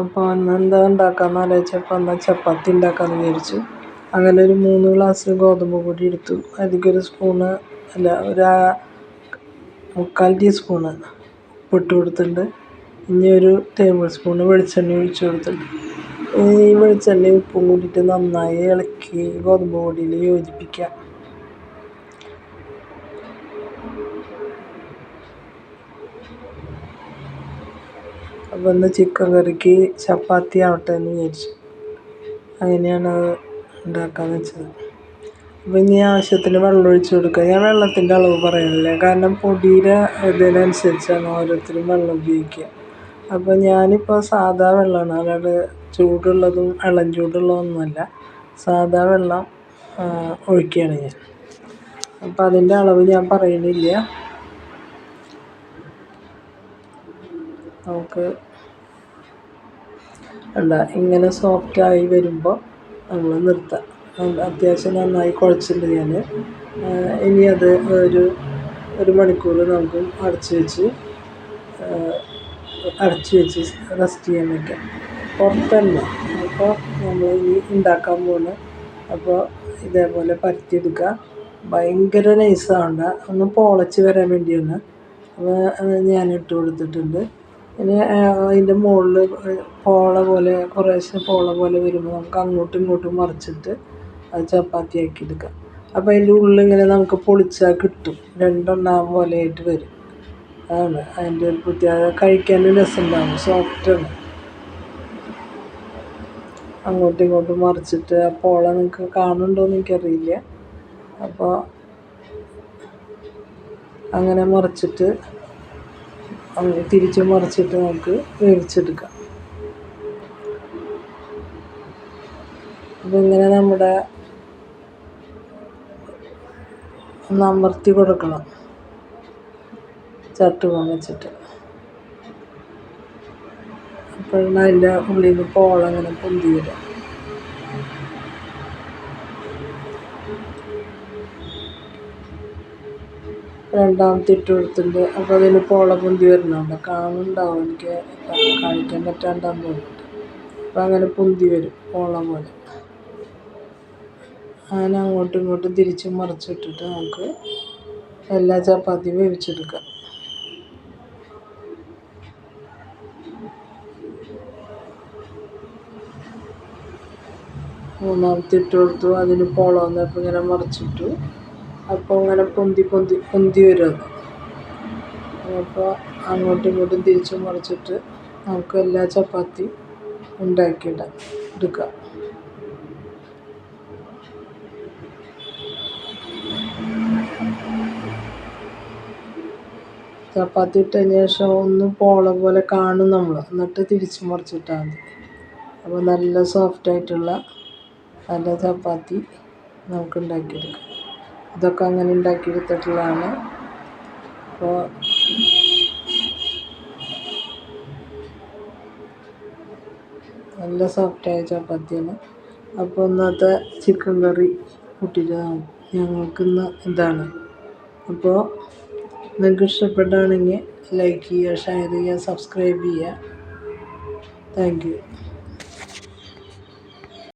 അപ്പോൾ അന്ന് എന്താ ഉണ്ടാക്കാമെന്ന് ആലോചിച്ചപ്പോൾ എന്നാൽ ചപ്പാത്തി ഉണ്ടാക്കാമെന്ന് വിചാരിച്ചു. അങ്ങനെ ഒരു മൂന്ന് ഗ്ലാസ് ഗോതമ്പ് പൊടി എടുത്തു. അതിലേക്കൊരു സ്പൂണ് അല്ല ഒരു മുക്കാൽ ടീസ്പൂണ് ഉപ്പിട്ട് കൊടുത്തിട്ടുണ്ട്. ഇനി ഒരു ടേബിൾ സ്പൂണ് വെളിച്ചെണ്ണ ഒഴിച്ച് കൊടുത്തിട്ടുണ്ട്. ഈ വെളിച്ചെണ്ണയും ഉപ്പും കൂടിയിട്ട് നന്നായി ഇളക്കി ഗോതമ്പ് പൊടിയിൽ യോജിപ്പിക്കുക. അപ്പോൾ ചിക്കൻ കറിക്ക് ചപ്പാത്തി ആവട്ടെ എന്ന് വിചാരിച്ചു. അങ്ങനെയാണ് അത് ഉണ്ടാക്കാമെന്ന് വെച്ചത്. അപ്പോൾ ഇനി ആവശ്യത്തിന് വെള്ളം ഒഴിച്ച് കൊടുക്കുക. ഞാൻ വെള്ളത്തിന്റെ അളവ് പറയണില്ല. കാരണം പൊടിയുടെ ഇതിനനുസരിച്ചാണ് ഓരോരുത്തരും വെള്ളം ഉപയോഗിക്കുക. അപ്പോൾ ഞാനിപ്പോൾ സാധാ വെള്ളമാണ്. അതായത് ചൂടുള്ളതും ഇളം ചൂടുള്ളതൊന്നുമല്ല സാധാ വെള്ളം ഒഴിക്കുകയാണ് ഞാൻ. അപ്പോൾ അതിന്റെ അളവ് ഞാൻ പറയണില്ല. നമുക്ക് അല്ല ഇങ്ങനെ സോഫ്റ്റായി വരുമ്പോൾ നമ്മൾ നിർത്താം. അത്യാവശ്യം നന്നായി കുഴച്ചിട്ടുണ്ട് ഞാൻ ഇനി അത് ഒരു ഒരു മണിക്കൂർ നമുക്ക് അടച്ച് വെച്ച് അടച്ച് വെച്ച് റെസ്റ്റ് ചെയ്യാൻ വയ്ക്കാം പുറത്തല്ല. അപ്പോൾ നമ്മൾ ഇനി ഉണ്ടാക്കാൻ പോകുന്നത് അപ്പോൾ ഇതേപോലെ പരത്തിയെടുക്കുക. ഭയങ്കര നൈസാവണ്ട ഒന്ന് പൊളച്ച് വരാൻ വേണ്ടിയാണ്. അപ്പോൾ ഞാൻ ഇട്ട് കൊടുത്തിട്ടുണ്ട്. ഇനി അതിന്റെ മുകളിൽ പോള പോലെ കുറേശ്ശെ പോള പോലെ വരുമ്പോൾ നമുക്ക് അങ്ങോട്ടും ഇങ്ങോട്ടും മറിച്ചിട്ട് അത് ചപ്പാത്തി ആക്കി എടുക്കാം. അപ്പോൾ അതിന്റെ ഉള്ളിൽ ഇങ്ങനെ നമുക്ക് പൊളിച്ചാൽ കിട്ടും. രണ്ടെണ്ണം പോലെ ആയിട്ട് വരും. അതാണ് അതിന്റെ ഒരു പ്രത്യേകത. കഴിക്കാനും രസമുണ്ടാകും സോഫ്റ്റാണ് അങ്ങോട്ടും ഇങ്ങോട്ടും മറിച്ചിട്ട് ആ പോള നിങ്ങൾക്ക് കാണുന്നുണ്ടോയെന്ന് എനിക്കറിയില്ല. അപ്പോൾ അങ്ങനെ മറിച്ചിട്ട് തിരിച്ച് മറിച്ചിട്ട് നമുക്ക് വേവിച്ചെടുക്കാം. അപ്പം ഇങ്ങനെ നമ്മുടെ ഒന്ന് അമർത്തി കൊടുക്കണം. ചട്ടുകം വെച്ചിട്ട്. അപ്പോഴാണ് അതിന്റെ ഉള്ളിൽ നിന്ന് പോളങ്ങനെ പൊന്തി വരിക. രണ്ടാമത്തെ ഇട്ട് കൊടുത്തിട്ടുണ്ട് അപ്പോൾ അതിൽ പോള പൊന്തി വരുന്നുണ്ട്. കാണുന്നുണ്ടാവും. എനിക്ക് കാണിക്കാൻ പറ്റാണ്ടാന്ന് തോന്നുന്നുണ്ട്. അപ്പോൾ അങ്ങനെ പൊന്തി വരും പോള പോലെ. അങ്ങനെ അങ്ങോട്ടും ഇങ്ങോട്ടും തിരിച്ച് മറിച്ചിട്ടിട്ട് നമുക്ക് എല്ലാ ചപ്പാത്തിയും വേവിച്ചെടുക്കാം. മൂന്നാമത്തെ ഇട്ട് കൊടുത്തു അതിന് പോള വന്നപ്പോൾ ഇങ്ങനെ മറിച്ചിട്ടു. അപ്പോൾ ഇങ്ങനെ പൊന്തി പൊന്തി പൊന്തി വരും. അപ്പോൾ അങ്ങോട്ടും ഇങ്ങോട്ടും തിരിച്ചു മറിച്ചിട്ട് നമുക്ക് എല്ലാ ചപ്പാത്തി ഉണ്ടാക്കിയിടാം എടുക്കാം. ചപ്പാത്തി ഇട്ടതിന് ശേഷം ഒന്ന് പോള പോലെ കാണും നമ്മൾ എന്നിട്ട് തിരിച്ചു മറിച്ചിട്ടാൽ മതി. അപ്പോൾ നല്ല സോഫ്റ്റായിട്ടുള്ള നല്ല ചപ്പാത്തി നമുക്ക് ഉണ്ടാക്കിയെടുക്കാം. ഇതൊക്കെ അങ്ങനെ ഉണ്ടാക്കിയെടുത്തിട്ടുള്ളതാണ് അപ്പോൾ നല്ല സോഫ്റ്റായ ചപ്പാത്തിയാണ്. അപ്പോൾ ഇന്നത്തെ ചിക്കൻ കറി കൂട്ടിയിട്ട് ഞങ്ങൾക്കിന്ന് ഇതാണ്. അപ്പോൾ നിങ്ങൾക്ക് ഇഷ്ടപ്പെട്ടാണെങ്കിൽ ലൈക്ക് ചെയ്യുക ഷെയർ ചെയ്യുക സബ്സ്ക്രൈബ് ചെയ്യുക. Thank you